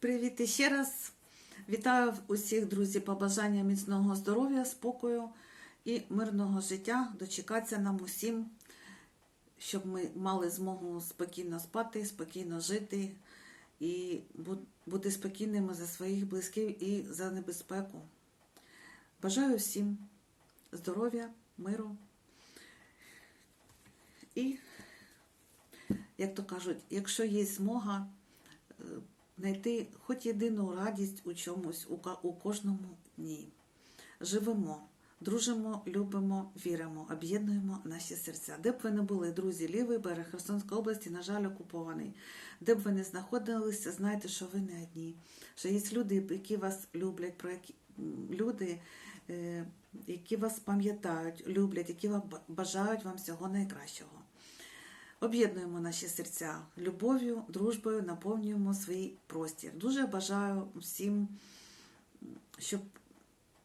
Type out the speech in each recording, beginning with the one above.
Привіт іще раз. Вітаю усіх, друзі, побажання міцного здоров'я, спокою і мирного життя. Дочекатися нам усім, щоб ми мали змогу спокійно спати, спокійно жити і бути спокійними за своїх близьких і за небезпеку. Бажаю всім здоров'я, миру і, як то кажуть, якщо є змога, знайти хоч єдину радість у чомусь, у, кожному дні. Живемо, дружимо, любимо, віримо, об'єднуємо наші серця. Де б ви не були, друзі, лівий берег Херсонської області, на жаль, окупований. Де б ви не знаходилися, знайте, що ви не одні. Що є люди, які вас люблять, про які люди, е, які вас пам'ятають, люблять, які вам бажають вам всього найкращого. Об'єднуємо наші серця любов'ю, дружбою, наповнюємо свій простір. Дуже бажаю всім, щоб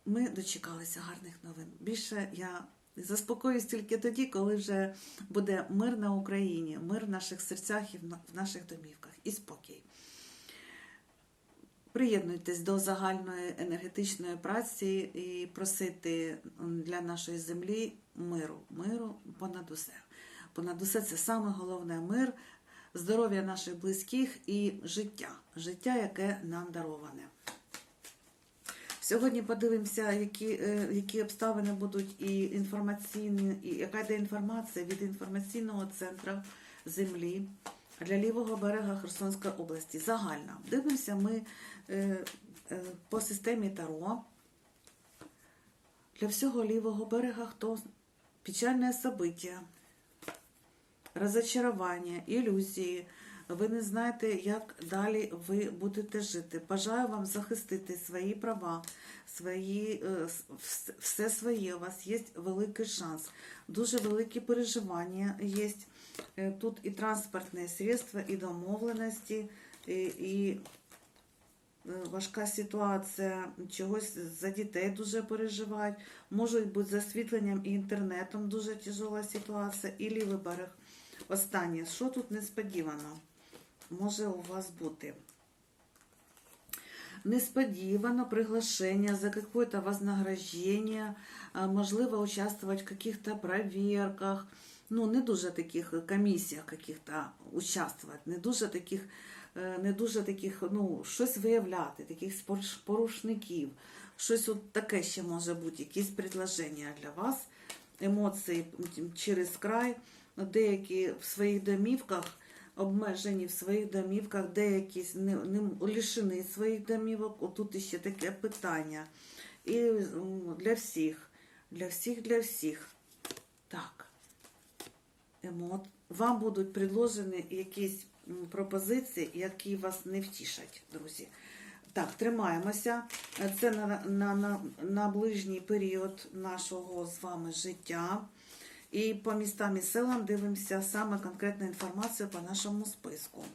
ми дочекалися гарних новин. Більше я заспокоюсь тільки тоді, коли вже буде мир на Україні, мир в наших серцях і в наших домівках і спокій. Приєднуйтесь до загальної енергетичної праці і просити для нашої землі миру, миру понад усе. Понад усе це саме головне мир, здоров'я наших близьких і життя, життя, яке нам дароване. Сьогодні подивимося, які, е, які обставини будуть і інформаційні, і яка йде інформація від інформаційного центру землі для лівого берега Херсонської області. Загальна. Дивимося ми е, е, по системі Таро. Для всього лівого берега хто печальне событие, розочарування, ілюзії. Ви не знаєте, як далі ви будете жити. Бажаю вам захистити свої права, свої, е, все своє. У вас є великий шанс. Дуже великі переживання є. Е, Тут і транспортне средства, і домовленості, і, і е, важка ситуація, чогось за дітей дуже переживають. Можуть бути з освітленням і інтернетом дуже тяжела ситуація, і лівий берег. Останнє, що тут несподівано? Може у вас бути? Несподівано приглашение за какое-то вознаграждение, можливо, участвовать в каких-то проверках, ну, не дуже таких комісіях каких-то участвувати, не дуже таких, е, не дуже таких, ну, щось виявляти, таких порушників, щось от таке ще може бути, якісь предложення для вас, емоції через край, деякі в своїх домівках обмежені в своїх домівках, деякі не, не лишені своїх домівок. Отут іще таке питання. І для всіх, для всіх, для всіх. Так. Емот. Вам будуть предложені якісь пропозиції, які вас не втішать, друзі. Так, тримаємося. Це на, на, на, на ближній період нашого з вами життя. І по містам і селам дивимося саме конкретну інформацію по нашому списку.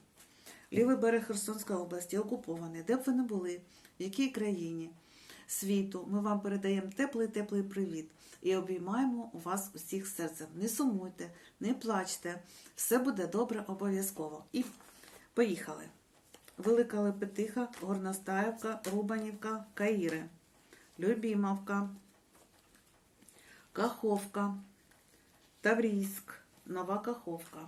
Лівий берег Херсонської області окупований. Де б ви не були, в якій країні світу, ми вам передаємо теплий теплий привіт і обіймаємо у вас усіх серцем. Не сумуйте, не плачте, все буде добре обов'язково. І поїхали. Велика Лепетиха, Горностаївка, Рубанівка, Каїри, Любімовка, Каховка. Таврійськ, Нова Каховка.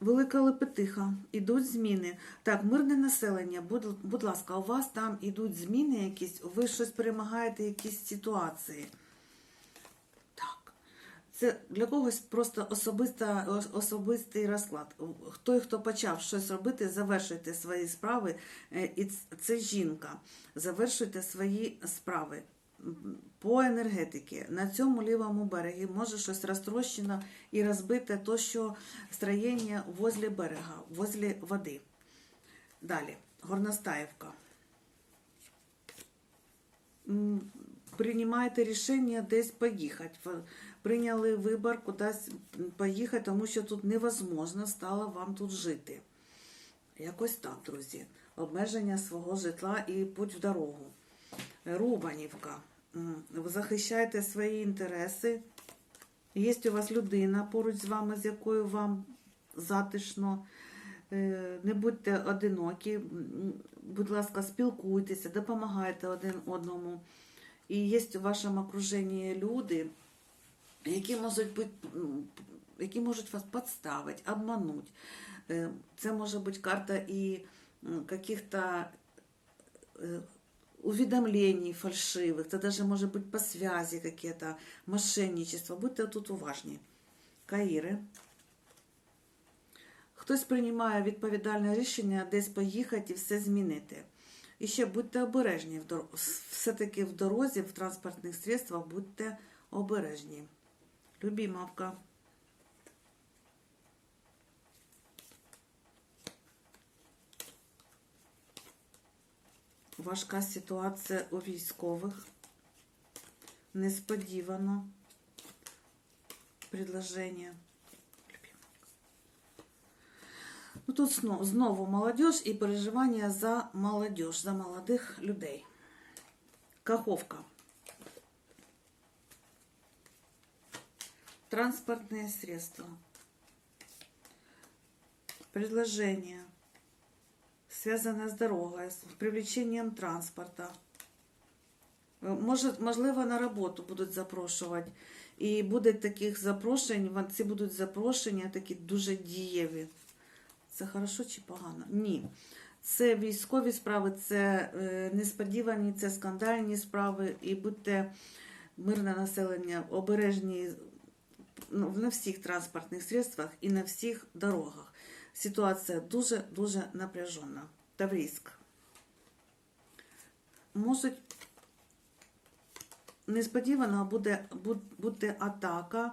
Велика Лепетиха. Ідуть зміни. Так, мирне населення, будь, будь ласка, у вас там ідуть зміни якісь, ви щось перемагаєте, якісь ситуації. Так. Це для когось просто особиста, особистий розклад. Хто, хто почав щось робити, завершуйте свої справи. Е, І це жінка. Завершуйте свої справи по енергетиці на цьому лівому берегі може щось розтрощено і розбите то, що строєння возле берега, возле води. Далі, Горностаївка. Приймаєте рішення десь поїхати. Прийняли вибір кудись поїхати, тому що тут невозможно стало вам тут жити. Якось так, друзі. Обмеження свого житла і путь в дорогу. Рубанівка. Ви захищаєте свої інтереси. Є у вас людина поруч з вами, з якою вам затишно. Е, Не будьте одинокі, будь ласка, спілкуйтеся, допомагайте один одному. І є у вашому окруженні люди, які можуть бути, які можуть вас підставити, обманути. Е, Це може бути карта і каких-то э, уведомлений фальшивых, это даже может быть по связи какие-то, мошенничество. Будьте тут уважні. Каїри. Хтось приймає відповідальне рішення десь поїхати і все змінити. І ще будьте обережні. в дор- Все-таки в дорозі, в транспортних средствах будьте обережні. Любі Важка ситуація у військових. Несподівано. Предложення. Ну, тут знову, знову молодіж і переживання за молодіж, за молодих людей. Каховка. Транспортные средства. Предложение, Связанное с дорогой, с привлечением транспорта. Може, можливо, на роботу будуть запрошувати. І буде таких запрошень, ці будуть запрошення такі дуже дієві. Це хорошо чи погано? Ні. Це військові справи, це е, несподівані, це скандальні справи. І будьте мирне населення обережні ну, на всіх транспортних средствах і на всіх дорогах. Ситуація дуже-дуже напряжена. Таврійськ. Можуть несподівано буде, буд- буде атака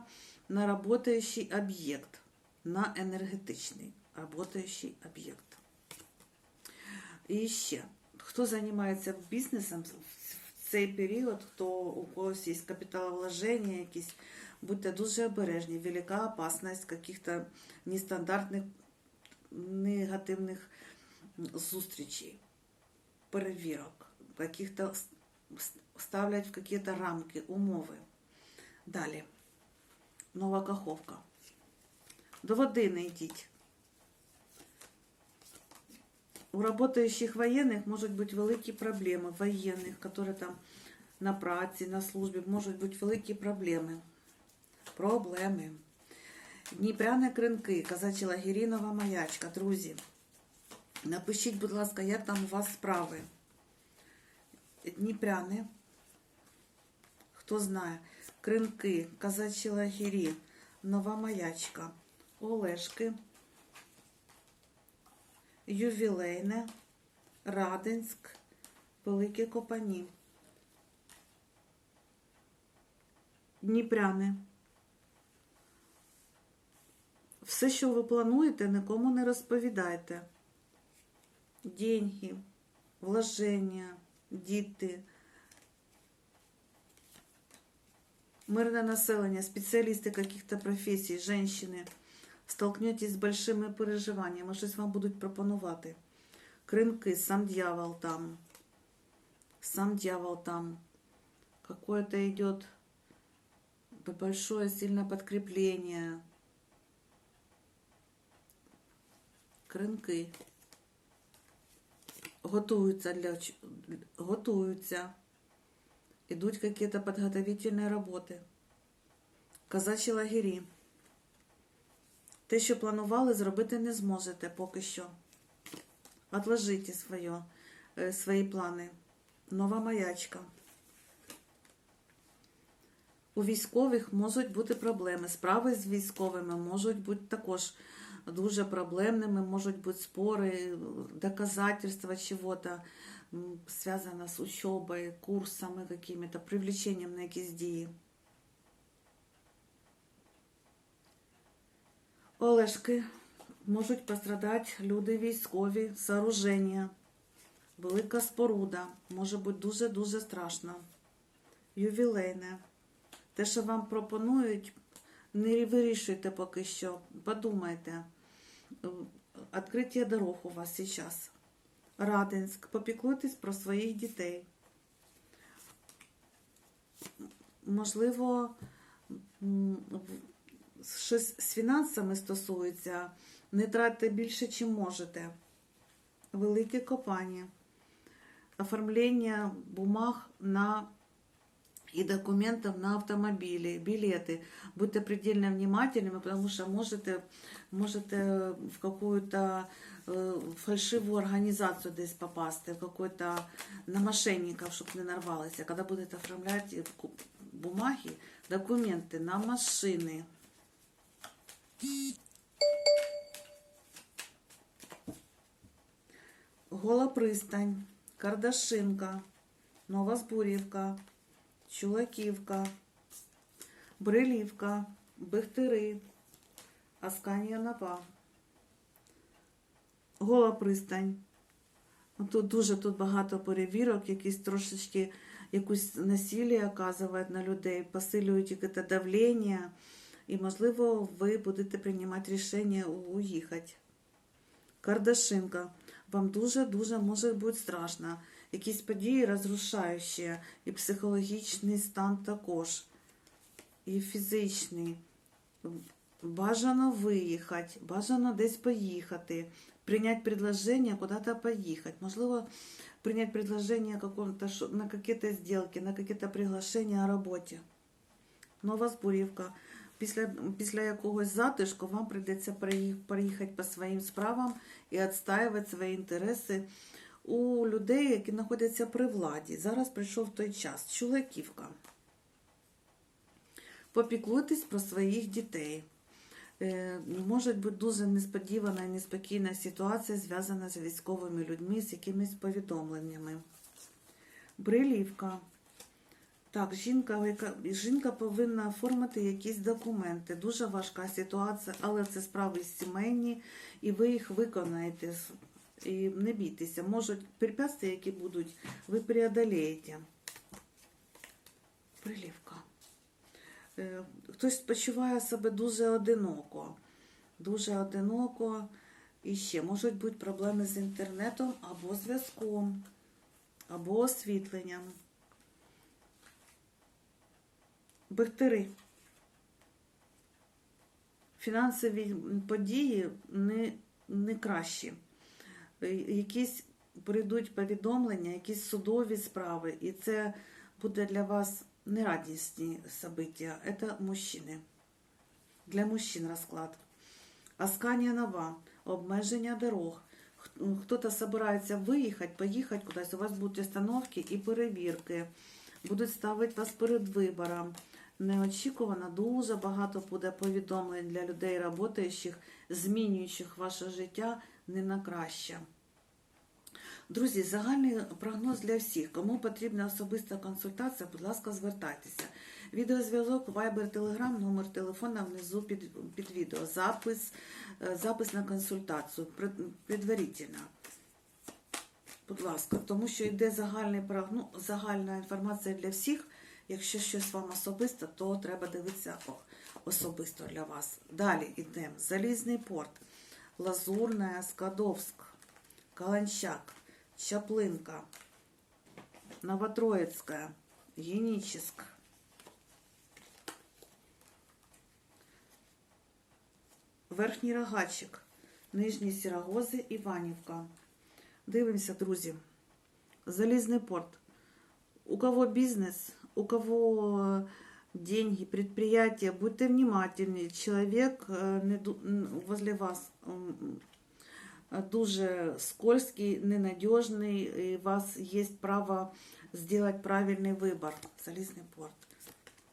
на работающий об'єкт, на енергетичний работающий об'єкт. І ще, хто займається бізнесом в цей період, хто у когось є капіталовложення якісь, будьте дуже обережні. Велика опасність каких-то нестандартних, негативних зустрічей, перевірок, каких-то ставлять в какие-то рамки, умови. Далі. Нова Каховка. До води не йдіть. У работающих военных можуть бути великі проблеми, воєнних, які там на праці, на службі, можуть бути великі проблеми. Проблеми. Дніпряне кринки, казачі лагерінова маячка, друзі. Напишіть, будь ласка, як там у вас справи. Дніпряне. Хто знає? Кринки, казачі лагері, нова маячка, Олешки, Ювілейне, Радинськ, Великі Копані. Дніпряне. Все, що ви плануєте, нікому не розповідайте. Деньги, вложення, діти, мирное население, специалисты каких-то професій, женщини, столкнетесь з большими переживаннями, щось вам будуть пропонувати. Кринки, сам дьявол там, сам дьявол там, какое-то идет большое сильное подкрепление. Кринки. Готуються для готуються. Идут какие-то подготовительные роботи. Казачі лагері. Те, що планували, зробити не зможете поки що. Отложите своє, е, свої плани. Нова маячка. У військових можуть бути проблеми. Справи з військовими можуть бути також дуже проблемними, можуть бути спори, доказательства чего-то, связано с учебой, курсами какими-то, привлечением на якісь дії. Олешки можуть пострадати люди військові, сооруження, велика споруда, може бути дуже-дуже страшно. Ювілейне. Те, що вам пропонують, не вирішуйте поки що, подумайте. Відкриття дорог у вас зараз. Радинськ, попіклуйтесь про своїх дітей. Можливо, щось з фінансами стосується, Не тратьте більше, чим можете. Велике копання. Оформлення бумаг на и документов на автомобили, билеты. Будьте предельно внимательными, потому что можете, можете в какую-то э, фальшивую организацию десь попасти, в какой-то на мошенников, щоб не нарвалися. Когда будете оформлять э, ку- бумаги, документы на машины. Гола пристань, Кардашинка, Нова Збурівка, Чулаківка, Брилівка, Бехтири, Асканія Нова, Гола пристань. Ну, Тут дуже тут багато перевірок, якісь трошечки якусь насилля оказують на людей, посилюють якесь давлення, і, можливо, ви будете приймати рішення уїхати. Кардашинка. Вам дуже-дуже може бути страшно. Якісь події розрушаючі, і психологічний стан також, і фізичний. Бажано виїхати, бажано десь поїхати, прийняти предложення куди-то поїхати. Можливо, прийняти предложення на какие-то сделки, на какие-то приглашення о роботі. Нова збурівка. Після, після якогось затишку вам прийдеться переїх- переїхати по своїм справам і відстаювати свої інтереси у людей, які знаходяться при владі. Зараз прийшов той час. Чулаківка. Попіклуйтесь про своїх дітей. Е, Може бути дуже несподівана і неспокійна ситуація, зв'язана з військовими людьми, з якимись повідомленнями. Брилівка. Так, жінка, жінка повинна оформити якісь документи. Дуже важка ситуація, але це справи сімейні, і ви їх виконаєте. І не бійтеся, можуть препятствия, які будуть, ви преодолеєте. Прилівка. Е, Хтось почуває себе дуже одиноко. Дуже одиноко. І ще можуть бути проблеми з інтернетом або зв'язком, або освітленням. Бехтери. Фінансові події не, не кращі. Якісь прийдуть повідомлення, якісь судові справи, і це буде для вас нерадісні события. Це мужчини. Для мужчин розклад. Асканія нова, обмеження дорог. Х- Хто-то собирається виїхати, поїхати кудись, у вас будуть остановки і перевірки. Будуть ставити вас перед вибором. Неочікувано дуже багато буде повідомлень для людей, працюючих, змінюючих ваше життя не на краще. Друзі, загальний прогноз для всіх. Кому потрібна особиста консультація, будь ласка, звертайтеся. Відеозв'язок, Viber, Telegram, номер телефона внизу під, під відео. Запис, е, запис на консультацію пред- предварительно. Будь ласка, тому що йде загальний прогноз, загальна інформація для всіх. Якщо щось вам особисто, то треба дивитися особисто для вас. Далі йдемо. Залізний порт, Лазурная, Скадовск, Каланчак, Чаплинка, Новотроицкая, Геническ. Верхній Рогачик, Нижні Сірогози, Іванівка. Дивимося, друзі. Залізний порт. У кого бизнес, у кого деньги, предприятия, будьте внимательны. Человек э, не ду- н- возле вас м, м, дуже скользкий, ненадежный, и у вас есть право сделать правильний вибір. Залізний порт.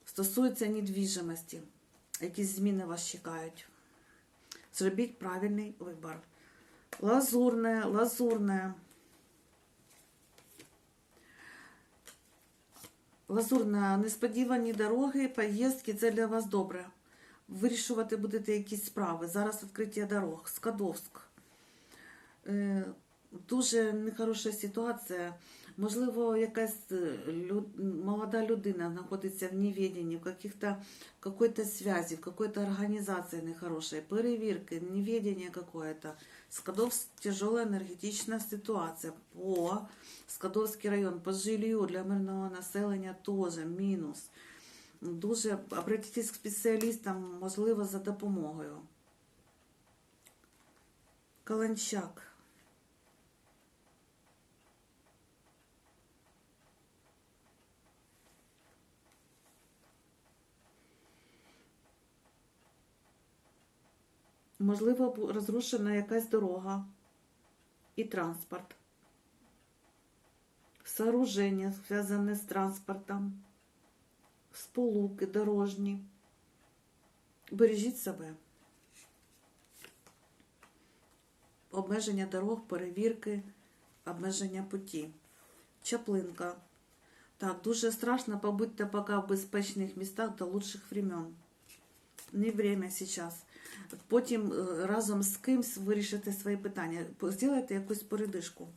Стосується недвіжимості. Якісь зміни вас чекають. Зробіть правильний вибір. Лазурне, лазурне. Лазурна, несподівані дороги, поїздки це для вас добре. Вирішувати будете якісь справи. Зараз відкриття дорог. Скадовськ. Е, Дуже нехороша ситуація. Можливо, якась е, лю- молода людина знаходиться в неведенні, в каких-то какой-то связи, в какой-то организации нехорошей, перевірки, неведение какое-то. Скадовск тяжелая энергетичная ситуація. По Скадовський район, по жилью для мирного населення теж мінус. Дуже обратитесь к спеціалістам, можливо, за допомогою. Каланчак. Можливо, розрушена якась дорога і транспорт. Сооруження, зв'язане з транспортом, сполуки дорожні. Бережіть себе. Обмеження дорог, перевірки, обмеження путі. Чаплинка. Так, дуже страшно, побудьте пока в безпечних містах до лучших времен. Не время сейчас. Потім е, разом з кимсь вирішите свої питання. Зробите якусь передишку.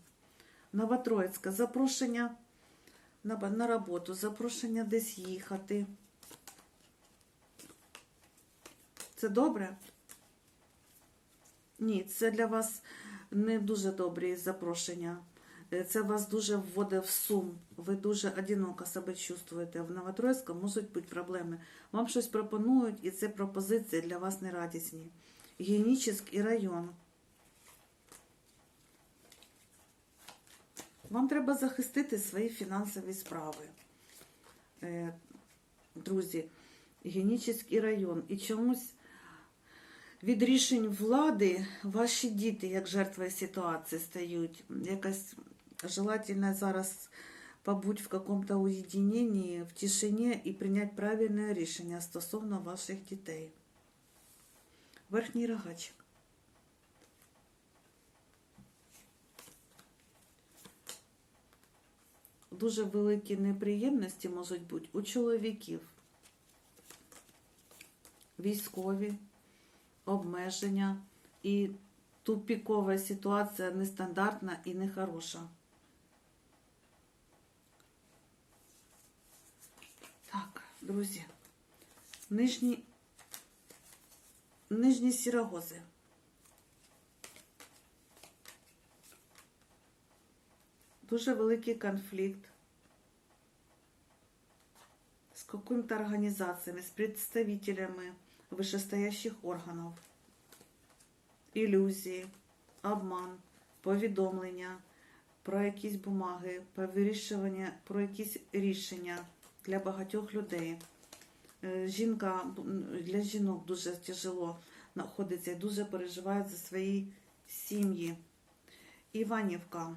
Новотроїцька, запрошення на, на роботу, запрошення десь їхати. Це добре? Ні, це для вас не дуже добрі запрошення. Це вас дуже вводить в сум. Ви дуже одиноко себе чувствуєте. В Новотроїцьку можуть бути проблеми. Вам щось пропонують, і це пропозиції для вас не радісні. Генічний район. Вам треба захистити свої фінансові справи. Е, Друзі, Генічний район. І чомусь від рішень влади ваші діти, як жертви ситуації, стають. Якась желательно зараз побудь в каком-то уединении, в тишині і прийняти правильне рішення стосовно ваших дітей. Верхній рогачик. Дуже великі неприємності можуть бути у чоловіків. Військові, обмеження і тупікова ситуація нестандартна і нехороша. Так, друзі, нижні, нижні сірогози. Дуже великий конфлікт с какими-то организациями, с представителями вышестоящих органів. Ілюзії, обман, повідомлення про якісь бумаги, про вирішування, про якісь рішення для багатьох людей. Е, Жінка для жінок дуже тяжело знаходиться і дуже переживають за свої сім'ї. Іванівка.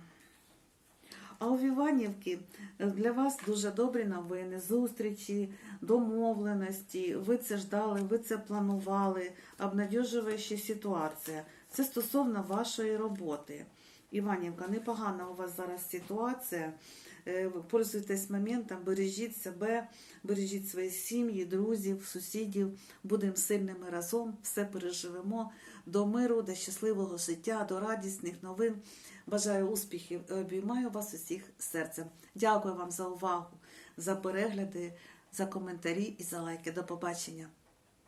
А у Іванівки е, для вас дуже добрі новини, зустрічі, домовленості. Ви це ждали, ви це планували, обнадіжуюча ситуація. Це стосовно вашої роботи. Іванівка, непогана у вас зараз ситуація. Ви Пользуйтесь моментом, бережіть себе, бережіть свої сім'ї, друзів, сусідів. Будемо сильними разом, все переживемо до миру, до щасливого життя, до радісних новин. Бажаю успіхів і обіймаю вас усіх серцем. Дякую вам за увагу, за перегляди, за коментарі і за лайки. До побачення.